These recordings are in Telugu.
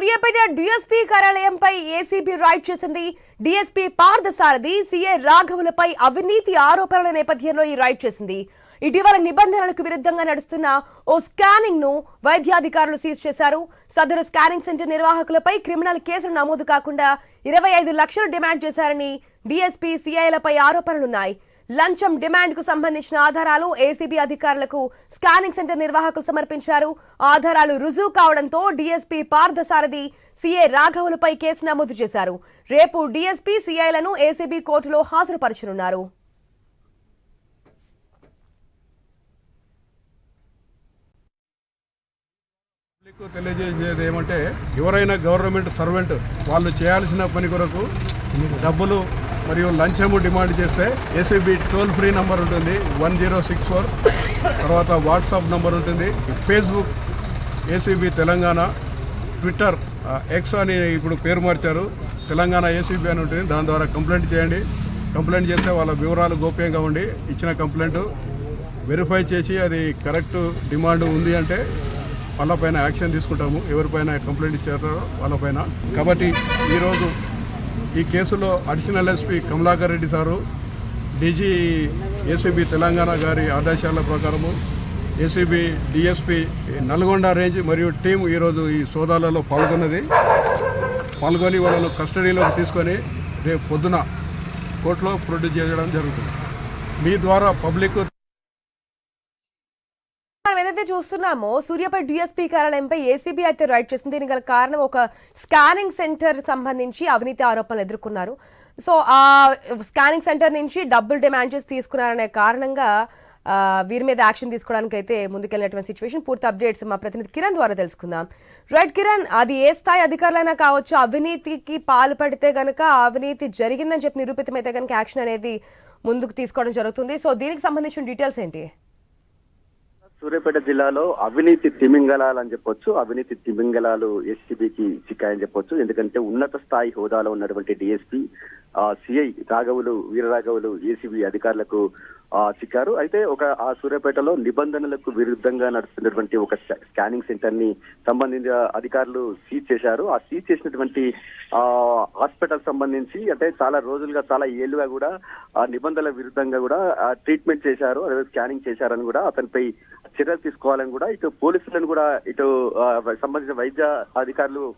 సూర్యాపేట డిఎస్పీ కార్యాలయంపై ఏసీబీ రైడ్ చేసింది డిఎస్పీ పార్థసారథి. సీఏ రాఘవులపై అవినీతి ఆరోపణల నేపథ్యంలో ఈ రైడ్ చేసింది. ఇటీవల నిబంధనలకు విరుద్ధంగా నడుస్తున్న ఓ స్కానింగ్ను వైద్యాధికారులు సీజ్ చేశారు. సదరు స్కానింగ్ సెంటర్ నిర్వాహకులపై క్రిమినల్ కేసులు నమోదు కాకుండా ఇరవై ఐదు లక్షలు డిమాండ్ చేశారని డిఎస్పీ సీఐలపై ఆరోపణలున్నాయి. లంచం డిమాండ్కు సంబంధించిన ఆధారాలు ఏసీబీ అధికారులకు స్కానింగ్ సెంటర్ నిర్వాహకులు సమర్పించారు. ఆధారాలు రుజువు కావడంతో డీఎస్పీ పార్థసారథి సీఏ రాఘవులపై కేసు నమోదు చేశారు. రేపు డీఎస్పీ సీఐలను ఏసీబీ కోర్టులో హాజరుపరచనున్నారు. పబ్లిక్ తెలియజేసేది ఏమంటే ఎవరైనా గవర్నమెంట్ సర్వెంట్ వాళ్ళు చేయాల్సిన పని కొరకు డబ్బులు మరియు లంచము డిమాండ్ చేస్తే ఏసీబీ టోల్ ఫ్రీ నంబర్ ఉంటుంది వన్ జీరో సిక్స్ ఫోర్. తర్వాత వాట్సాప్ నంబర్ ఉంటుంది Facebook ACB Telangana Twitter X అని ఇప్పుడు పేరు మార్చారు. తెలంగాణ ఏసీబీ అని ఉంటుంది దాని ద్వారా కంప్లైంట్ చేయండి. కంప్లైంట్ చేస్తే వాళ్ళ వివరాలు గోప్యంగా ఉండి ఇచ్చిన కంప్లైంట్ వెరిఫై చేసి అది కరెక్ట్ డిమాండ్ ఉంది అంటే వాళ్ళపైన యాక్షన్ తీసుకుంటాము. ఎవరిపైన కంప్లైంట్ ఇచ్చారో వాళ్ళపైన కాబట్టి ఈరోజు ఈ కేసులో additional SP Kamalakar Reddy sir DG ACB Telangana గారి ఆదేశాల ప్రకారము ఏసీబీ డిఎస్పీ నల్గొండ రేంజ్ మరియు టీం ఈరోజు ఈ సోదాలలో పాల్గొన్నది. పాల్గొని వాళ్ళను కస్టడీలోకి తీసుకొని రేపు పొద్దున కోర్టులో ప్రొడ్యూస్ చేయడం జరుగుతుంది. మీ ద్వారా పబ్లిక్ మనం ఏదైతే చూస్తున్నామో సూర్యాపేట డిఎస్పీ కార్యాలయంపై ఏసీబీ అయితే రైడ్ చేసింది. దీనికి గల కారణం ఒక స్కానింగ్ సెంటర్ సంబంధించి అవినీతి ఆరోపణలు ఎదుర్కొన్నారు. సో ఆ స్కానింగ్ సెంటర్ నుంచి డబ్బులు డిమాండ్ చేసి తీసుకున్నారనే కారణంగా వీరి మీద యాక్షన్ తీసుకోవడానికి అయితే ముందుకెళ్ళినటువంటి సిచ్యువేషన్. పూర్తి అప్డేట్స్ మా ప్రతినిధి కిరణ్ ద్వారా తెలుసుకుందాం. రైట్ కిరణ్ అది ఏ స్థాయి అధికారులైనా కావచ్చు అవినీతికి పాల్పడితే గనక అవినీతి జరిగిందని చెప్పి నిరూపితమైతే కనుక యాక్షన్ అనేది ముందుకు తీసుకోవడం జరుగుతుంది. సో దీనికి సంబంధించిన డీటెయిల్స్ ఏంటి? సూర్యాపేట జిల్లాలో అవినీతి తిమింగలాలు అని చెప్పొచ్చు అవినీతి తిమింగలాలు ఎస్సీబీకి చిక్కాయని చెప్పొచ్చు. ఎందుకంటే ఉన్నత స్థాయి హోదాలో ఉన్నటువంటి డిఎస్పీ సిఐ రాఘవులు వీరరాఘవులు ఏసీబీ అధికారులకు చిక్కారు. అయితే ఒక ఆ సూర్యాపేటలో నిబంధనలకు విరుద్ధంగా నడుస్తున్నటువంటి ఒక స్కానింగ్ సెంటర్ని సంబంధించిన అధికారులు సీజ్ చేశారు. ఆ సీజ్ చేసినటువంటి ఆ హాస్పిటల్ సంబంధించి అంటే చాలా రోజులుగా చాలా ఏళ్ళుగా కూడా ఆ నిబంధనల విరుద్ధంగా కూడా ట్రీట్మెంట్ చేశారు. అదే స్కానింగ్ చేశారని కూడా అతనిపై చర్యలు తీసుకోవాలని కూడా ఇటు పోలీసులను కూడా ఇటు సంబంధించిన వైద్య అధికారులు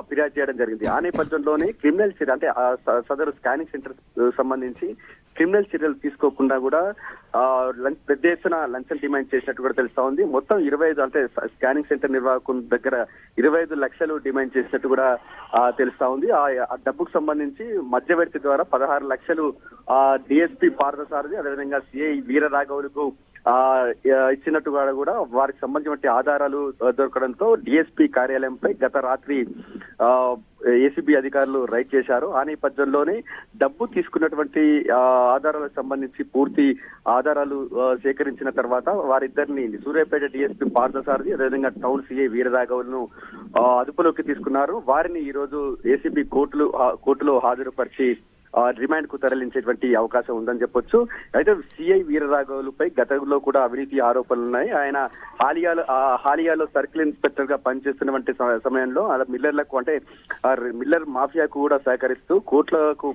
ఫిర్యాదు చేయడం జరిగింది. ఆ నేపథ్యంలోనే క్రిమినల్ చర్య అంటే ఆ స- సదరు స్కానింగ్ సెంటర్ సంబంధించి క్రిమినల్ చర్యలు తీసుకోకుండా కూడా లంచ్ పెద్ద ఎత్తున లంచం డిమాండ్ చేసినట్టు కూడా తెలుస్తా ఉంది. మొత్తం ఇరవై ఐదు అంటే స్కానింగ్ సెంటర్ నిర్వాహకుల దగ్గర ఇరవై ఐదు లక్షలు డిమాండ్ చేసినట్టు కూడా తెలుస్తా ఉంది. ఆ డబ్బుకు సంబంధించి మధ్యవర్తి ద్వారా పదహారు లక్షలు ఆ డిఎస్పీ పార్థసారథి అదేవిధంగా సిఐ వీరరాఘవులకు ఆ ఇచ్చినట్టు కూడా వారికి సంబంధించిన ఆధారాలు దొరకడంతో డిఎస్పీ కార్యాలయంపై గత రాత్రి ఆ ఏసీబీ అధికారులు రైడ్ చేశారు. ఆ నేపథ్యంలోనే డబ్బు తీసుకున్నటువంటి ఆధారాలకు సంబంధించి పూర్తి ఆధారాలు సేకరించిన తర్వాత వారిద్దరిని సూర్యాపేట డిఎస్పీ పార్థసారథి అదేవిధంగా టౌన్ సిఐ వీరరాఘవులను అదుపులోకి తీసుకున్నారు. వారిని ఈరోజు ఏసీబీ కోర్టులు కోర్టులో హాజరుపరిచి రిమాండ్కు తరలించేటువంటి అవకాశం ఉందని చెప్పొచ్చు. అయితే సిఐ వీరరాఘవులపై గతంలో కూడా అవినీతి ఆరోపణలు ఉన్నాయి ఆయన హాలియాలో ఆ హాలియాలో సర్కిల్ ఇన్స్పెక్టర్గా పనిచేస్తున్నటువంటి సమయంలో అలా మిల్లర్లకు అంటే మిల్లర్ మాఫియాకు కూడా సహకరిస్తూ కోట్లకు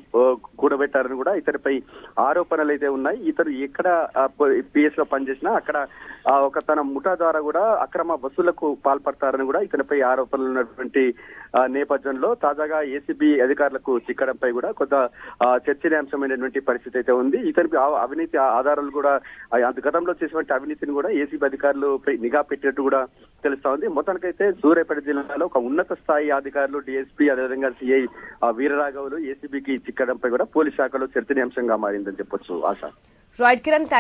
కూడబెట్టారని కూడా ఇతనిపై ఆరోపణలు అయితే ఉన్నాయి. ఇతను ఎక్కడ పిఎస్లో పనిచేసినా అక్కడ ఒక తన ముఠా ద్వారా కూడా అక్రమ వసూళ్ళకు పాల్పడతారని కూడా ఇతనిపై ఆరోపణలు ఉన్నటువంటి నేపథ్యంలో తాజాగా ఏసీబీ అధికారులకు చిక్కడంపై కూడా కొంత చర్చనీయాంశమైనటువంటి పరిస్థితి అయితే ఉంది. ఇతనికి ఆ- అవినీతి ఆధారాలు కూడా అంత గతంలో చేసినటువంటి అవినీతిని కూడా ఏసీబీ అధికారులు పై నిఘా పెట్టినట్టు కూడా తెలుస్తా ఉంది మొత్తానికైతే సూర్యాపేట జిల్లాలో ఒక ఉన్నత స్థాయి అధికారులు డిఎస్పీ అదేవిధంగా సిఐ వీరరాఘవులు ఏసీబీకి చిక్కడంపై కూడా పోలీస్ శాఖలో చర్చనీయాంశంగా మారిందని చెప్పొచ్చు. ఆశ. Right Kiran thanks